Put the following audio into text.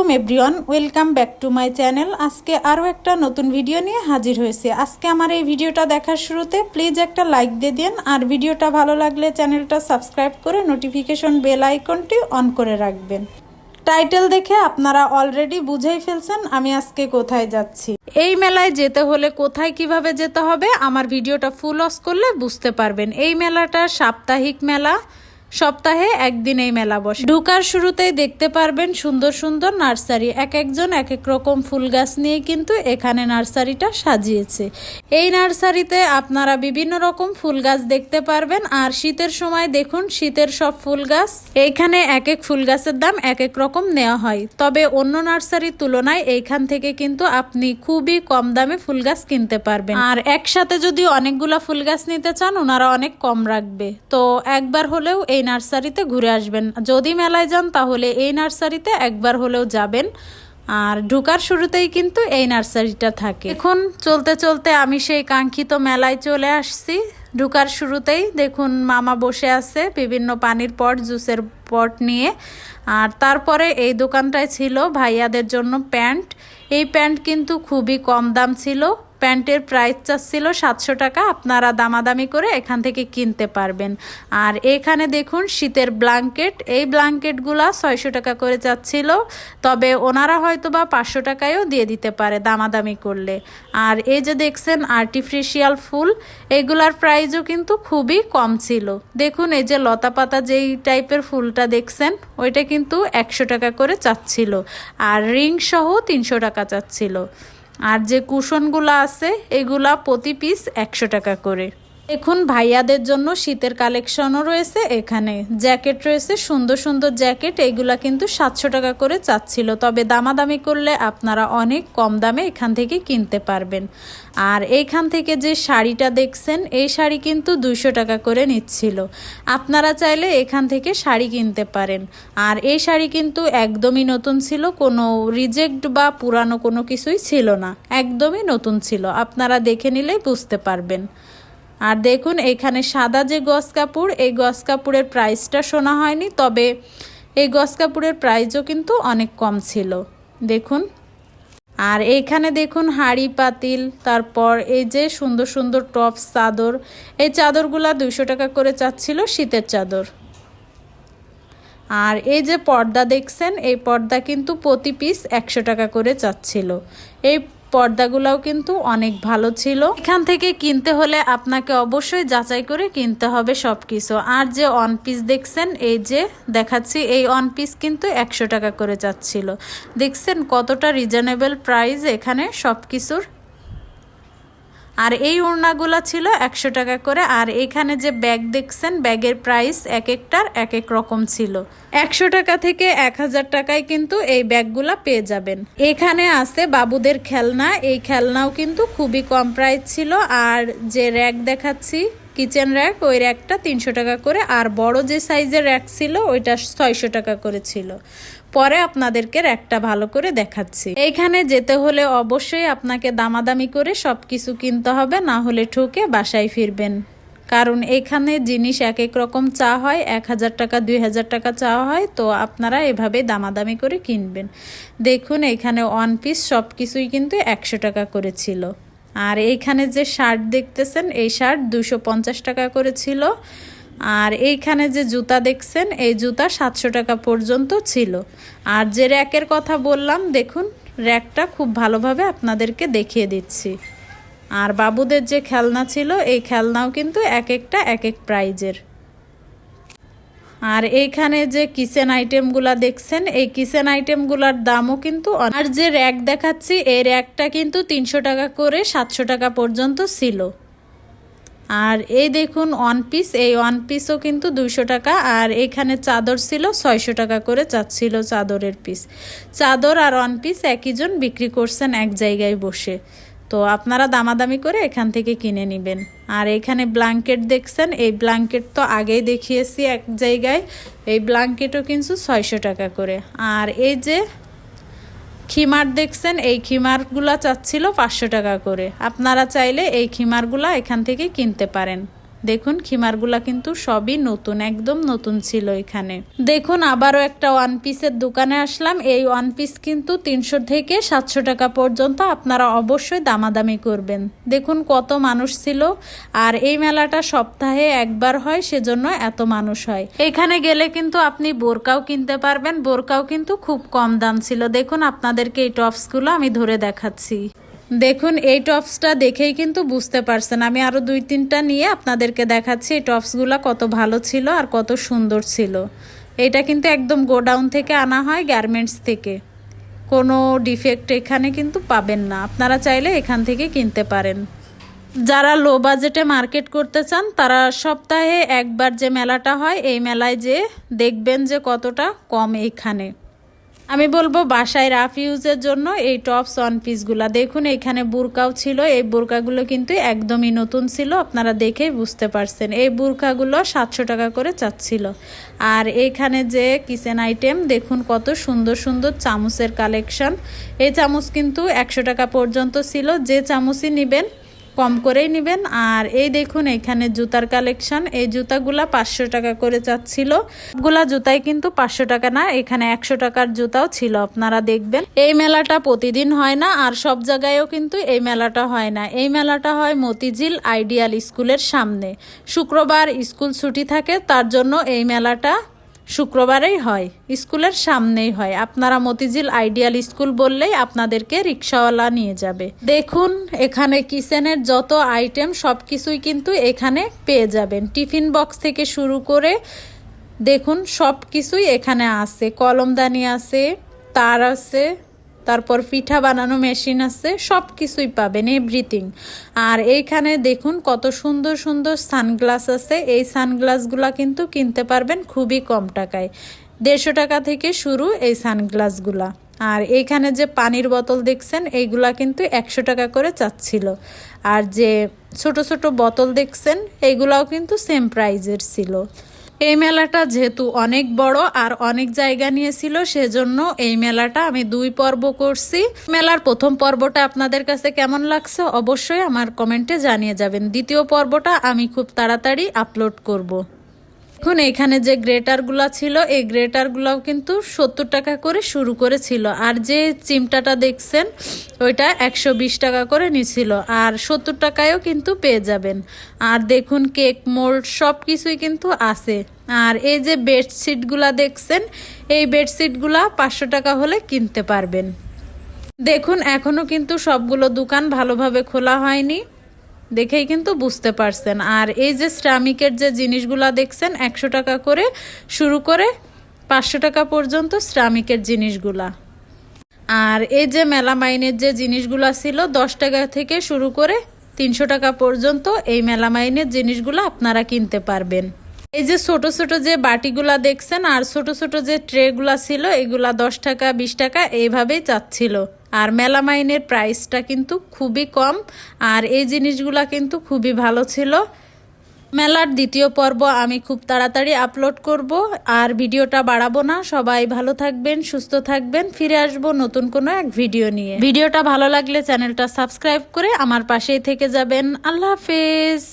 আলাইকুম, everyone. Welcome back to my channel. আজকে আরও একটা নতুন ভিডিও নিয়ে হাজির হয়েছে। আজকে আমার এই ভিডিওটা দেখার শুরুতে প্লিজ একটা লাইক দিয়ে দিন। আর ভিডিওটা ভালো লাগলে চ্যানেলটা সাবস্ক্রাইব করে নোটিফিকেশন বেল আইকনটি অন করে রাখবেন। টাইটেল দেখে আপনারা অলরেডি বুঝেই ফেলছেন আমি আজকে কোথায় যাচ্ছি। এই মেলায় যেতে হলে কোথায় কীভাবে যেতে হবে, আমার ভিডিওটা ফুল অস করলে বুঝতে পারবেন। এই মেলাটা সাপ্তাহিক মেলা। সপ্তাহে একদিন এই মেলা বসে। ঢুকার শুরুতেই দেখতে পারবেন সুন্দর সুন্দর নার্সারি। এক একজন এক এক রকম ফুল গাছ নিয়ে কিন্তু এখানে নার্সারিটা সাজিয়েছে। এই নার্সারিতে আপনারা বিভিন্ন রকম ফুল গাছ দেখতে পারবেন। আর শীতের সময় দেখুন, শীতের সব ফুল গাছ। এইখানে এক এক ফুল গাছের দাম এক এক রকম নেওয়া হয়। তবে অন্য নার্সারির তুলনায় এইখান থেকে কিন্তু আপনি খুবই কম দামে ফুল গাছ কিনতে পারবেন। আর একসাথে যদি অনেকগুলা ফুল গাছ নিতে চান, ওনারা অনেক কম রাখবে। তো একবার হলেও এই নার্সারিতে ঘুরে আসবেন। যদি মেলায় যান, তাহলে এই নার্সারিতে একবার হলেও যাবেন। আর ঢুকার শুরুতেই কিন্তু এই নার্সারিটা থাকে। এখন চলতে চলতে আমি সেই কাঙ্ক্ষিত মেলায় চলে আসছি। ঢুকার শুরুতেই দেখুন মামা বসে আছে বিভিন্ন পানির পট, জুসের পট নিয়ে। আর তারপরে এই দোকানটায় ছিল ভাইয়াদের জন্য প্যান্ট। এই প্যান্ট কিন্তু খুবই কম দাম ছিল। প্যান্টের প্রাইস চাচ্ছিল সাতশো টাকা। আপনারা দামাদামি করে এখান থেকে কিনতে পারবেন। আর এখানে দেখুন শীতের ব্লাঙ্কেট এই ব্লাঙ্কেটগুলা ছয়শো টাকা করে চাচ্ছিল। তবে ওনারা হয়তো বা পাঁচশো টাকায়ও দিয়ে দিতে পারে দামাদামি করলে। আর এই যে দেখছেন আর্টিফিশিয়াল ফুল, এগুলার প্রাইসও কিন্তু খুবই কম ছিল। দেখুন এই যে লতা পাতা যেই টাইপের ফুলটা দেখছেন, ওইটা কিন্তু একশো টাকা করে চাচ্ছিল। আর রিং সহ তিনশো টাকা চাচ্ছিল। আর যে কুশনগুলো আছে এগুলা প্রতি পিস একশো টাকা করে। দেখুন ভাইয়াদের জন্য শীতের কালেকশনও রয়েছে এখানে। জ্যাকেট রয়েছে, সুন্দর সুন্দর জ্যাকেট এইগুলা কিন্তু সাতশো টাকা করে চাচ্ছিল। তবে দামাদামি করলে আপনারা অনেক কম দামে এখান থেকে কিনতে পারবেন। আর এইখান থেকে যে শাড়িটা দেখছেন, এই শাড়ি কিন্তু দুইশো টাকা করে নিচ্ছিল। আপনারা চাইলে এখান থেকে শাড়ি কিনতে পারেন। আর এই শাড়ি কিন্তু একদমই নতুন ছিল, কোনো রিজেক্ট বা পুরানো কোনো কিছুই ছিল না। একদমই নতুন ছিল। আপনারা দেখে নিলেই বুঝতে পারবেন। আর দেখুন, এখানে সাদা যে গস কাপড়, এই গস কাপড়ের প্রাইসটা শোনা হয়নি, তবে এই গস কাপড়ের প্রাইসও কিন্তু অনেক কম ছিল। দেখুন। আর এইখানে দেখুন, হাড়ি পাতিল, তারপর এই যে সুন্দর সুন্দর টপস চাদর, এই চাদরগুলা দুইশো টাকা করে চাচ্ছিল শীতের চাদর। আর এই যে পর্দা দেখছেন, এই পর্দা কিন্তু প্রতি পিস একশো টাকা করে চাচ্ছিল। এই পর্দাগুলোও কিন্তু অনেক ভালো ছিল। এখান থেকে কিনতে হলে আপনাকে অবশ্যই যাচাই করে কিনতে হবে সব কিছু আর যে অন পিস দেখছেন, এই যে দেখাচ্ছি, এই অন পিস কিন্তু একশো টাকা করে যাচ্ছিল। দেখছেন কতটা রিজনেবল প্রাইস এখানে সব কিছুর আর এই ওড়নাগুলো ছিল একশো টাকা করে। আর এখানে যে ব্যাগ দেখছেন, ব্যাগের প্রাইস এক একটার এক এক রকম ছিল। একশো টাকা থেকে এক হাজার টাকায় কিন্তু এই ব্যাগগুলা পেয়ে যাবেন। এখানে আছে বাবুদের খেলনা। এই খেলনাও কিন্তু খুবই কম প্রাইস ছিল। আর যে র্যাক দেখাচ্ছি কিচেন র্যাক, ওই র্যাকটা তিনশো টাকা করে, আর বড় যে সাইজের র্যাক ছিল, ওইটা ছয়শো টাকা করে ছিল। পরে আপনাদেরকে র্যাকটা ভালো করে দেখাচ্ছি। এইখানে যেতে হলে অবশ্যই আপনাকে দামাদামি করে সব কিছু কিনতে হবে, না হলে ঠুকে বাসায় ফিরবেন। কারণ এখানে জিনিস এক এক রকম চা হয়, এক হাজার টাকা, দুই হাজার টাকা চা হয়, তো আপনারা এভাবে দামাদামি করে কিনবেন। দেখুন এখানে ওয়ান পিস সব কিছুই কিন্তু একশো টাকা করেছিল আর এইখানে যে শার্ট দেখতেছেন, এই শার্ট দুশো টাকা করে ছিল। আর এইখানে যে জুতা দেখছেন, এই জুতা সাতশো টাকা পর্যন্ত ছিল। আর যে র্যাকের কথা বললাম, দেখুন, র্যাকটা খুব ভালোভাবে আপনাদেরকে দেখিয়ে দিচ্ছি। আর বাবুদের যে খেলনা ছিল, এই খেলনাও কিন্তু এক একটা, এক এক প্রাইজের। আর এইখানে যে কিচেন আইটেমগুলা দেখছেন, এই কিচেন আইটেমগুলার দামও কিন্তু আর যে র্যাক দেখাচ্ছি, এই র্যাকটা কিন্তু তিনশো টাকা করে সাতশো টাকা পর্যন্ত ছিল। আর এই দেখুন ওয়ান পিস এই ওয়ান পিসও কিন্তু দুইশো টাকা। আর এখানে চাদর ছিল, ছয়শো টাকা করে চাচ্ছিল চাদরের পিস চাদর আর ওয়ান পিস একইজন বিক্রি করছেন এক জায়গায় বসে। তো আপনারা দামাদামি করে এখান থেকে কিনে নেবেন। আর এখানে ব্ল্যাঙ্কেট দেখছেন? এই ব্ল্যাঙ্কেট তো আগেই দেখিয়েছি এক জায়গায়। এই ব্ল্যাঙ্কেটও কিন্তু ছয়শো টাকা করে। আর এই যে খিমার দেখছেন? এই খিমারগুলা চাচ্ছিল পাঁচশো টাকা করে। আপনারা চাইলে এই খিমারগুলা এখান থেকে কিনতে পারেন। দেখুন, খিমারগুলা কিন্তু সবই নতুন, একদম নতুন ছিল এখানে। দেখুন, আবারও একটা ওয়ান পিসের দোকানে আসলাম। এই ওয়ান পিস কিন্তু তিনশো থেকে সাতশো টাকা পর্যন্ত আপনারা অবশ্যই দামাদামি করবেন। দেখুন, কত মানুষ ছিল। আর এই মেলাটা সপ্তাহে একবার হয়, সেজন্য এত মানুষ হয়। এখানে গেলে কিন্তু আপনি বোরকাও কিনতে পারবেন। বোরকাও কিন্তু খুব কম দাম ছিল। দেখুন, আপনাদেরকে এই টপসগুলো আমি ধরে দেখাচ্ছি। দেখুন, এই টপসটা দেখেই কিন্তু বুঝতে পারছেন। আমি আরও দুই, তিনটা নিয়ে আপনাদেরকে দেখাচ্ছি, এই টপসগুলো কত ভালো ছিল আর কত সুন্দর ছিল। এটা কিন্তু একদম গোডাউন থেকে আনা হয়, গার্মেন্টস থেকে। কোনো ডিফেক্ট এখানে কিন্তু পাবেন না। আপনারা চাইলে এখান থেকে কিনতে পারেন। যারা লো বাজেটে মার্কেট করতে চান, তারা সপ্তাহে একবার যে মেলাটা হয়, এই মেলায় যে দেখবেন যে কতটা কম এখানে। আমি বলব বাসায় রাফ ইউজের জন্য এই টপস ওয়ান পিসগুলো। দেখুন, এখানে বুরকাও ছিল, এই বুরকাগুলো কিন্তু একদমই নতুন ছিল, আপনারা দেখেই বুঝতে পারছেন। এই বুরকাগুলো সাতশো টাকা করে চাচ্ছিল। আর এখানে যে কিচেন আইটেম, দেখুন কত সুন্দর সুন্দর চামচের কালেকশন। এই চামচ কিন্তু একশো টাকা পর্যন্ত ছিল, যে চামচই নেবেন কম করেই নেবেন। আর এই দেখুন, এখানে জুতার কালেকশন। এই জুতাগুলা পাঁচশো টাকা করে চাচ্ছিলগুলা জুতাই কিন্তু পাঁচশো টাকা না, এখানে একশো টাকার জুতাও ছিল, আপনারা দেখবেন। এই মেলাটা প্রতিদিন হয় না, আর সব জায়গায়ও কিন্তু এই মেলাটা হয় না। এই মেলাটা হয় মতিঝিল আইডিয়াল স্কুলের সামনে। শুক্রবার স্কুল ছুটি থাকে, তার জন্য এই মেলাটা শুক্রবারেই হয়, স্কুলের সামনেই হয়। আপনারা মতিঝিল আইডিয়াল স্কুল বললেই আপনাদেরকে রিক্সাওয়ালা নিয়ে যাবে। দেখুন, এখানে কিচেনের যত আইটেম সব কিছুই কিন্তু এখানে পেয়ে যাবেন। টিফিন বক্স থেকে শুরু করে, দেখুন সব কিছুই এখানে আছে। কলমদানি আছে, তার আছে তারপর পিঠা বানানো মেশিন আছে সব কিছুই পাবেন এভরিথিং আর এইখানে দেখুন কত সুন্দর সুন্দর সানগ্লাস আছে, এই সানগ্লাসগুলা কিন্তু কিনতে পারবেন খুবই কম টাকায়। দেড়শো টাকা থেকে শুরু এই সানগ্লাসগুলা। আর এইখানে যে পানির বোতল দেখছেন, এইগুলা কিন্তু একশো টাকা করে চাচ্ছিল। আর যে ছোট ছোট বোতল দেখছেন, এইগুলাও কিন্তু সেম প্রাইজের ছিল। এই মেলাটা যেহেতু অনেক বড় আর অনেক জায়গা নিয়েছিল সেজন্য এই মেলাটা আমি দুই পর্ব করছি মেলার প্রথম পর্বটা আপনাদের কাছে কেমন লাগছে অবশ্যই আমার কমেন্টে জানিয়ে যাবেন দ্বিতীয় পর্বটা আমি খুব তাড়াতাড়ি আপলোড করব। এখন এখানে যে গ্রেটারগুলো ছিল, এই গ্রেটারগুলোও কিন্তু সত্তর টাকা করে শুরু করেছিল। আর যে চিমটাটা দেখছেন, ওইটা একশো বিশ টাকা করে নিছিল। আর সত্তর টাকায়ও কিন্তু পেয়ে যাবেন। আর দেখুন, কেক মোল্ড সব কিছুই কিন্তু আছে। আর এই যে বেডশিটগুলা দেখছেন, এই বেডশিটগুলা পাঁচশো টাকা হলে কিনতে পারবেন। দেখুন, এখনও কিন্তু সবগুলো দোকান ভালোভাবে খোলা হয়নি। দেখেই কিন্তু বুঝতে পারছেন। আর এই যে শ্রমিকের যে জিনিসগুলা দেখছেন, একশো টাকা করে শুরু করে পাঁচশো টাকা পর্যন্ত শ্রমিকের জিনিসগুলা। আর এই যে মেলামাইনের যে জিনিসগুলা ছিল, দশ টাকা থেকে শুরু করে তিনশো টাকা পর্যন্ত এই মেলামাইনের জিনিসগুলো আপনারা কিনতে পারবেন। এই যে ছোট ছোট যে বাটিগুলা দেখছেন, আর ছোট ছোট যে ট্রেগুলা ছিল, এগুলা দশ টাকা, বিশ টাকা, এইভাবেই চাচ্ছিল। আর মেলামাইনের প্রাইসটা কিন্তু খুবই কম, আর এই জিনিসগুলা কিন্তু খুবই ভালো ছিল। মেলার দ্বিতীয় পর্ব আমি খুব তাড়াতাড়ি আপলোড করব, আর ভিডিওটা বাড়াবো না। সবাই ভালো থাকবেন, সুস্থ থাকবেন। ফিরে আসব নতুন কোনো এক ভিডিও নিয়ে। ভিডিওটা ভালো লাগলে চ্যানেলটা সাবস্ক্রাইব করে আমার পাশেই থেকে যাবেন। আল্লাহ হাফেজ।